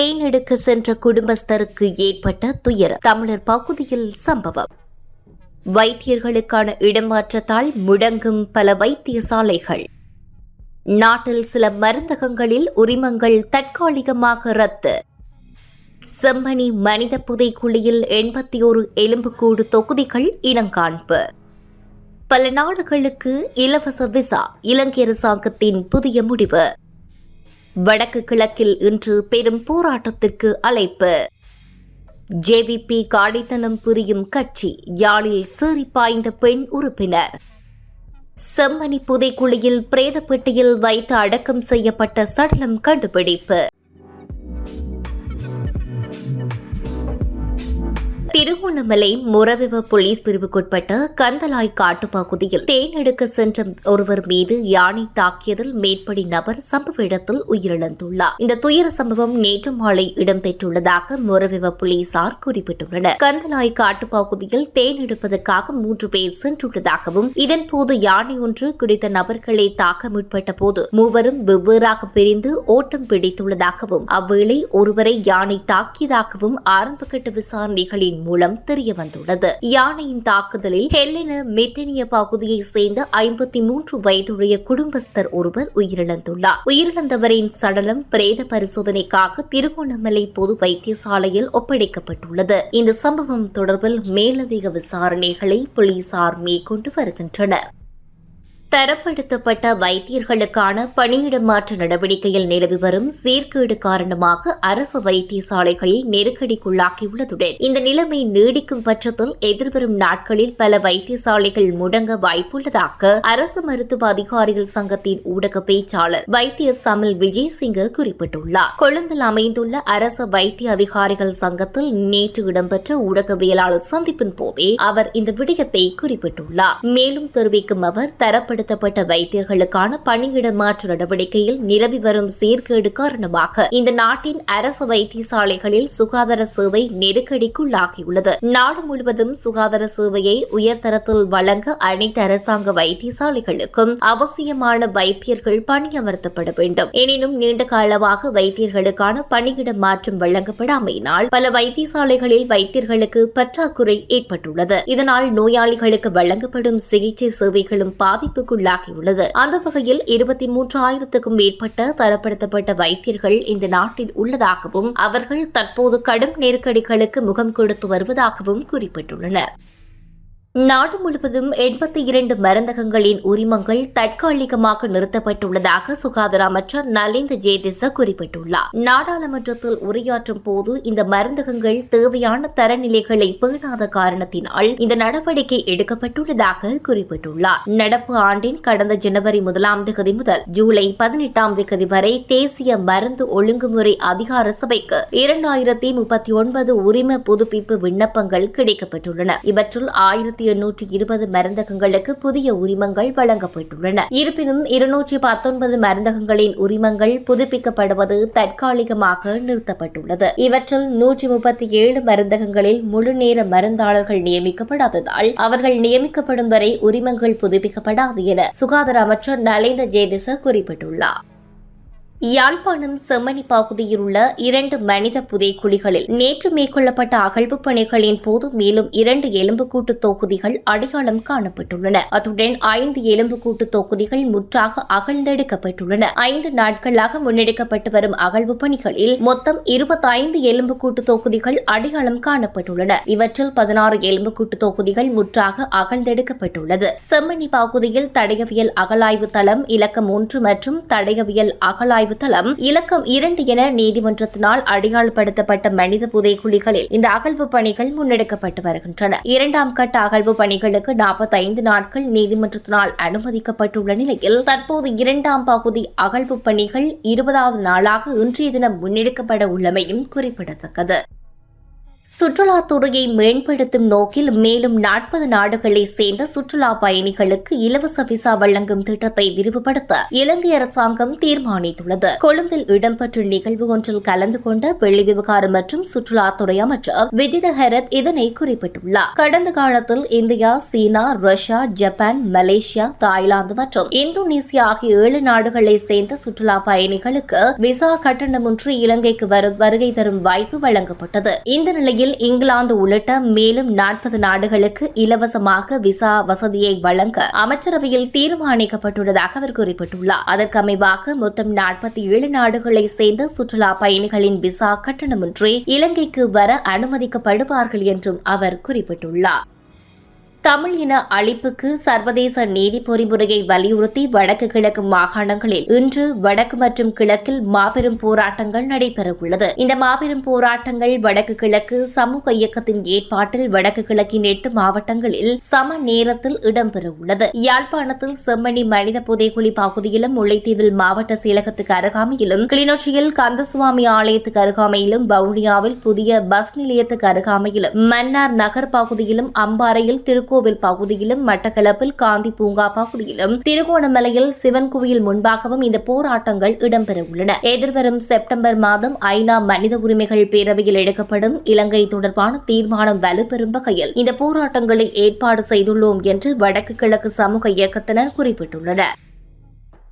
தேனெடுக்க சென்ற குடும்பஸ்தருக்கு ஏற்பட்ட துயரம். தமிழர் பகுதியில் சம்பவம். வைத்தியர்களுக்கான இடமாற்றத்தால் முடங்கும் பல வைத்தியசாலைகள். நாட்டில் சில மருந்தகங்களில் உரிமங்கள் தற்காலிகமாக ரத்து. செம்மணி மனித புதைக்குழியில் எண்பத்தி ஒரு எலும்புக்கூடு தொகுதிகள் இனங்காண்பு. பல நாடுகளுக்கு இலவச விசா இலங்கை அரசாங்கத்தின் புதிய முடிவு. வடக்கு கிழக்கில் இன்று பெரும் போராட்டத்திற்கு அழைப்பு. ஜேவிபி காடித்தனம் புரியும் கட்சி யாழில் சீறி பாய்ந்த பெண் உறுப்பினர். செம்மணி புதைக்குழியில் பிரேதப்பட்டியில் வைத்து அடக்கம் செய்யப்பட்ட சடலம் கண்டுபிடிப்பு. திருகோணமலை முரவிவ போலீஸ் பிரிவுக்குட்பட்ட கந்தலாய் காட்டுப்பகுதியில் தேன் எடுக்க சென்ற ஒருவர் மீது யானை தாக்கியதில் மேற்படி நபர் சம்பவ இடத்தில் உயிரிழந்துள்ளார். இந்த துயர சம்பவம் நேற்று மாலை இடம்பெற்றுள்ளதாக முரவிவ போலீசார் குறிப்பிட்டுள்ளனர். கந்தலாய் காட்டுப்பகுதியில் தேன் எடுப்பதற்காக மூன்று பேர் சென்றுள்ளதாகவும் இதன்போது யானை ஒன்று குறித்த நபர்களை தாக்க முற்பட்ட போது மூவரும் வெவ்வேறாக பிரிந்து ஓட்டம் பிடித்துள்ளதாகவும் அவ்வேளை ஒருவரை யானை தாக்கியதாகவும் ஆரம்பகட்ட விசாரணைகளின் மூலம் தெரியவந்துள்ளது. யானையின் தாக்குதலில் ஹெல்லென மெத்தனிய பகுதியை சேர்ந்த ஐம்பத்தி மூன்று வயதுடைய குடும்பஸ்தர் ஒருவர் உயிரிழந்துள்ளார். உயிரிழந்தவரின் சடலம் பிரேத பரிசோதனைக்காக திருகோணமலை பொது வைத்தியசாலையில் ஒப்படைக்கப்பட்டுள்ளது. இந்த சம்பவம் தொடர்பில் மேலதிக விசாரணைகளை போலீசார் மேற்கொண்டு வருகின்றனர். தரப்படுத்தப்பட்ட வைத்தியர்களுக்கான பணியிட மாற்ற நடவடிக்கையில் நிலவி வரும் சீர்கேடு காரணமாக அரசு வைத்தியசாலைகளில் நெருக்கடிக்குள்ளாகியுள்ளதுடன் இந்த நிலைமை நீடிக்கும் பட்சத்தில் எதிர்வரும் நாட்களில் பல வைத்தியசாலைகள் முடங்க வாய்ப்புள்ளதாக அரசு மருத்துவ அதிகாரிகள் சங்கத்தின் ஊடக பேச்சாளர் வைத்திய சமல் சிங் குறிப்பிட்டுள்ளார். கொழும்பில் அமைந்துள்ள அரசு வைத்திய அதிகாரிகள் சங்கத்தில் நேற்று இடம்பெற்ற ஊடகவியலாளர் சந்திப்பின் போதே அவர் இந்த விடயத்தை குறிப்பிட்டுள்ளார். மேலும் தெரிவிக்கும் அவர் தரப்படுத்த தரப்படுத்தப்பட்ட வைத்தியர்களுக்கான பணியிட மாற்று நடவடிக்கையில் நிலவி வரும் சீர்கேடு காரணமாக இந்த நாட்டின் அரசு வைத்தியசாலைகளில் சுகாதார சேவை நெருக்கடிக்குள்ளாகியுள்ளது. நாடு முழுவதும் சுகாதார சேவையை உயர்தரத்தில் வழங்க அனைத்து அரசாங்க வைத்தியசாலைகளுக்கும் அவசியமான வைத்தியர்கள் பணியமர்த்தப்பட வேண்டும். எனினும் நீண்ட காலமாக வைத்தியர்களுக்கான பணியிட மாற்றம் வழங்கப்படாமையினால் பல வைத்தியசாலைகளில் வைத்தியர்களுக்கு பற்றாக்குறை ஏற்பட்டுள்ளது. இதனால் நோயாளிகளுக்கு வழங்கப்படும் சிகிச்சை சேவைகளும் பாதிப்பு பாதிப்புக்குள்ளாகியுள்ளது அந்த வகையில் இருபத்தி மூன்றாயிரத்துக்கும் மேற்பட்ட தரப்படுத்தப்பட்ட வைத்தியர்கள் இந்த நாட்டில் உள்ளதாகவும் அவர்கள் தற்போது கடும் நெருக்கடிகளுக்கு முகம் கொடுத்து வருவதாகவும் குறிப்பிட்டுள்ளனர். நாடு முழுவதும் எண்பத்தி இரண்டு மருந்தகங்களின் உரிமங்கள் தற்காலிகமாக நிறுத்தப்பட்டுள்ளதாக சுகாதார அமைச்சர் நலிந்த ஜேதிச குறிப்பிட்டுள்ளார். நாடாளுமன்றத்தில் உரையாற்றும் போது இந்த மருந்தகங்கள் தேவையான தரநிலைகளை பேணாத காரணத்தினால் இந்த நடவடிக்கை எடுக்கப்பட்டுள்ளதாக குறிப்பிட்டுள்ளார். நடப்பு ஆண்டின் கடந்த ஜனவரி முதலாம் தேதி முதல் ஜூலை பதினெட்டாம் தேதி வரை தேசிய மருந்து ஒழுங்குமுறை அதிகார சபைக்கு இரண்டாயிரத்தி முப்பத்தி ஒன்பது உரிம புதுப்பிப்பு விண்ணப்பங்கள் கிடைக்கப்பட்டுள்ளன. இவற்றுள் ஆயிரத்தி ஆயிரத்தி எண்ணூற்றி இருபது மருந்தகங்களுக்கு புதிய உரிமங்கள் வழங்கப்பட்டுள்ளன. இருப்பினும் இருநூற்றி பத்தொன்பது மருந்தகங்களின் உரிமங்கள் புதுப்பிக்கப்படுவது தற்காலிகமாக நிறுத்தப்பட்டுள்ளது. இவற்றில் நூற்றி முப்பத்தி ஏழு மருந்தகங்களில் முழுநேர மருந்தாளர்கள் நியமிக்கப்படாததால் அவர்கள் நியமிக்கப்படும் வரை உரிமங்கள் புதுப்பிக்கப்படாது என சுகாதார அமைச்சர் நலேந்த ஜேதிச குறிப்பிட்டுள்ளார். யாழ்ப்பாணம் செம்மணி பகுதியில் உள்ள இரண்டு மனித புதைக்குழிகளில் நேற்று மேற்கொள்ளப்பட்ட அகழ்வு பணிகளின் போது மேலும் இரண்டு எலும்புக்கூட்டு தொகுதிகள் அடையாளம் காணப்பட்டுள்ளன. அத்துடன் ஐந்து எலும்புக்கூட்டு தொகுதிகள் முற்றாக அகழ்ந்தெடுக்கப்பட்டுள்ளன. ஐந்து நாட்களாக முன்னெடுக்கப்பட்டு வரும் அகழ்வு பணிகளில் மொத்தம் இருபத்தைந்து எலும்புக்கூட்டு தொகுதிகள் அடையாளம் காணப்பட்டுள்ளன. இவற்றில் பதினாறு எலும்புக்கூட்டு தொகுதிகள் முற்றாக அகழ்ந்தெடுக்கப்பட்டுள்ளது. செம்மணி பகுதியில் தடயவியல் அகலாய்வு தளம் இலக்கம் ஒன்று மற்றும் தடயவியல் அகலாய்வு ஆய்வு தளம் இலக்கம் இரண்டு என நீதிமன்றத்தினால் அடையாளப்படுத்தப்பட்ட மனித புதைக்குழிகளில் இந்த அகழ்வு பணிகள் முன்னெடுக்கப்பட்டு வருகின்றன. இரண்டாம் கட்ட அகழ்வு பணிகளுக்கு நாற்பத்தைந்து நாட்கள் நீதிமன்றத்தினால் அனுமதிக்கப்பட்டுள்ள நிலையில் தற்போது இரண்டாம் பகுதி அகழ்வு பணிகள் இருபதாவது நாளாக இன்றைய தினம் முன்னெடுக்கப்பட உள்ளமையும் குறிப்பிடத்தக்கது. சுற்றுலாத்துறையை மேம்படுத்தும் நோக்கில் மேலும் நாற்பது நாடுகளை சேர்ந்த சுற்றுலா பயணிகளுக்கு இலவச விசா வழங்கும் திட்டத்தை விரிவுபடுத்த இலங்கை அரசாங்கம் தீர்மானித்துள்ளது. கொழும்பில் இடம்பெற்ற நிகழ்வு ஒன்றில் கலந்து கொண்ட வெள்ளி விவகாரம் மற்றும் சுற்றுலாத்துறை அமைச்சர் விஜித ஹெரத் இதனை குறிப்பிட்டுள்ளார். கடந்த காலத்தில் இந்தியா சீனா ரஷ்யா ஜப்பான் மலேசியா தாய்லாந்து மற்றும் இந்தோனேசியா ஆகிய ஏழு நாடுகளை சேர்ந்த சுற்றுலா பயணிகளுக்கு விசா கட்டணமின்றி இலங்கைக்கு வரும் வருகை தரும் வாய்ப்பு வழங்கப்பட்டது. இந்த நிலை நிலையில் இங்கிலாந்து உள்ளிட்ட மேலும் நாற்பது நாடுகளுக்கு இலவசமாக விசா வசதியை வழங்க அமைச்சரவையில் தீர்மானிக்கப்பட்டுள்ளதாக அவர் குறிப்பிட்டுள்ளார். அதற்கமைவாக மொத்தம் நாற்பத்தி ஏழு நாடுகளை சேர்ந்த சுற்றுலா பயணிகளின் விசா கட்டணமின்றி இலங்கைக்கு வர அனுமதிக்கப்படுவார்கள் என்றும் அவர் குறிப்பிட்டுள்ளார். தமிழ் இன அழிப்புக்கு சர்வதேச நீதி பொறிமுறையை வலியுறுத்தி வடக்கு கிழக்கு மாகாணங்களில் இன்று வடக்கு மற்றும் கிழக்கில் மாபெரும் போராட்டங்கள் நடைபெறவுள்ளது. இந்த மாபெரும் போராட்டங்கள் வடக்கு கிழக்கு சமூக இயக்கத்தின் ஏற்பாட்டில் வடக்கு கிழக்கின் எட்டு மாவட்டங்களில் சம நேரத்தில் இடம்பெறவுள்ளது. யாழ்ப்பாணத்தில் செம்மணி மனித புதைக்குழி பகுதியிலும் முல்லைத்தீவில் மாவட்ட செயலகத்துக்கு அருகாமையிலும் கிளிநொச்சியில் கந்தசுவாமி ஆலயத்துக்கு அருகாமையிலும் வவுனியாவில் புதிய பஸ் நிலையத்துக்கு அருகாமையிலும் மன்னார் நகர் பகுதியிலும் அம்பாறையில் திரு திருக்கோவில் பகுதியிலும் மட்டக்களப்பில் காந்தி பூங்கா பகுதியிலும் திருகோணமலையில் சிவன் கோயில் முன்பாகவும் இந்த போராட்டங்கள் இடம்பெறவுள்ளன. எதிர்வரும் செப்டம்பர் மாதம் ஐநா மனித உரிமைகள் பேரவையில் எடுக்கப்படும் இலங்கை தொடர்பான தீர்மானம் வலுப்பெறும் வகையில் இந்த போராட்டங்களை ஏற்பாடு செய்துள்ளோம் என்று வடக்கு கிழக்கு சமூக இயக்கத்தினர் குறிப்பிட்டுள்ளனர்.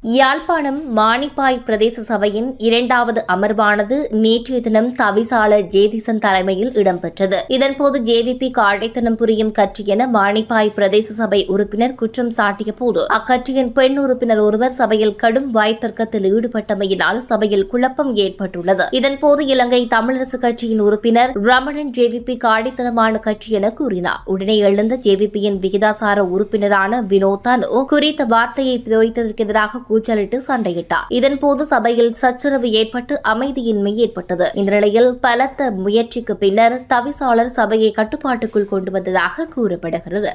யாழ்ப்பாணம் மானிப்பாய் பிரதேச சபையின் இரண்டாவது அமர்வானது நேற்றைய தினம் தவிசாளர் ஜேதிசன் தலைமையில் இடம்பெற்றது. இதன்போது ஜேவிபி காடைத்தனம் புரியும் கட்சி என மானிப்பாய் பிரதேச சபை உறுப்பினர் குற்றம் சாட்டிய போது அக்கட்சியின் பெண் உறுப்பினர் ஒருவர் சபையில் கடும் வாய்த்தர்க்கத்தில் ஈடுபட்டமையினால் சபையில் குழப்பம் ஏற்பட்டுள்ளது. இதன்போது இலங்கை தமிழரசு கட்சியின் உறுப்பினர் ரமணன் ஜேவிபி காடைத்தனமான கட்சி என கூறினார். உடனே எழுந்த ஜேவிபியின் விகிதாசார உறுப்பினரான வினோதானு குறித்த வார்த்தையை துவைத்ததற்கு எதிராக கூச்சலிட்டு சண்டையிட்டார். இதன்போது சபையில் சச்சரவு ஏற்பட்டு அமைதியின்மை ஏற்பட்டது. இந்த நிலையில் பலத்த முயற்சிக்கு பின்னர் தவிசாளர் சபையை கட்டுப்பாட்டுக்குள் கொண்டு வந்ததாக கூறப்படுகிறது.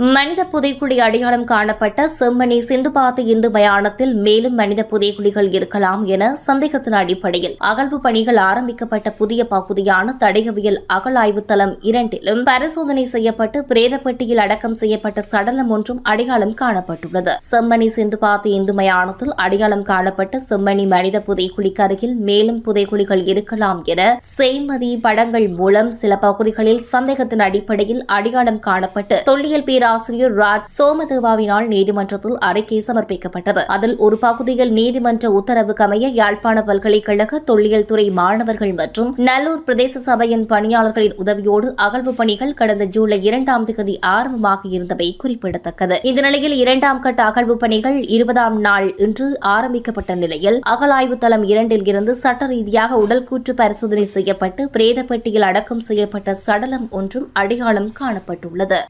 மனித புதைக்குழி அடையாளம் காணப்பட்ட செம்மணி சிந்துபாத்து இந்து மயானத்தில் மேலும் மனித புதைக்குழிகள் இருக்கலாம் என சந்தேகத்தின் அடிப்படையில் அகழ்வு பணிகள் ஆரம்பிக்கப்பட்ட புதிய பகுதியான தடயவியல் அகழாய்வு தளம் இரண்டிலும் பரிசோதனை செய்யப்பட்டு பிரேதப்பட்டியில் அடக்கம் செய்யப்பட்ட சடலம் ஒன்றும் அடையாளம் காணப்பட்டுள்ளது. செம்மணி சிந்துபாத்து இந்து மயானத்தில் அடையாளம் காணப்பட்ட செம்மணி மனித புதைக்குழிக்கு அருகில் மேலும் புதைக்குழிகள் இருக்கலாம் என செய்மதி படங்கள் மூலம் சில பகுதிகளில் சந்தேகத்தின் அடிப்படையில் அடையாளம் காணப்பட்டு தொல்லியல் பேரா பேராசிரியர் ராஜ் சோமதேவாவினால் நீதிமன்றத்தில் அறிக்கை சமர்ப்பிக்கப்பட்டது. அதில் ஒரு பகுதியில் நீதிமன்ற உத்தரவுக்கமைய யாழ்ப்பாண பல்கலைக்கழக தொல்லியல் துறை மாணவர்கள் மற்றும் நல்லூர் பிரதேச சபையின் பணியாளர்களின் உதவியோடு அகழ்வு பணிகள் கடந்த ஜூலை இரண்டாம் தேதி ஆரம்பமாக இருந்தவை குறிப்பிடத்தக்கது. இந்த நிலையில் இரண்டாம் கட்ட அகழ்வு பணிகள் இருபதாம் நாள் இன்று ஆரம்பிக்கப்பட்ட நிலையில் அகழாய்வு தளம் இரண்டில் இருந்து சட்ட ரீதியாக உடல் கூற்று பரிசோதனை செய்யப்பட்டு பிரேதப்பட்டியில் அடக்கம் செய்யப்பட்ட சடலம் ஒன்றும் அடையாளம் காணப்பட்டுள்ளது.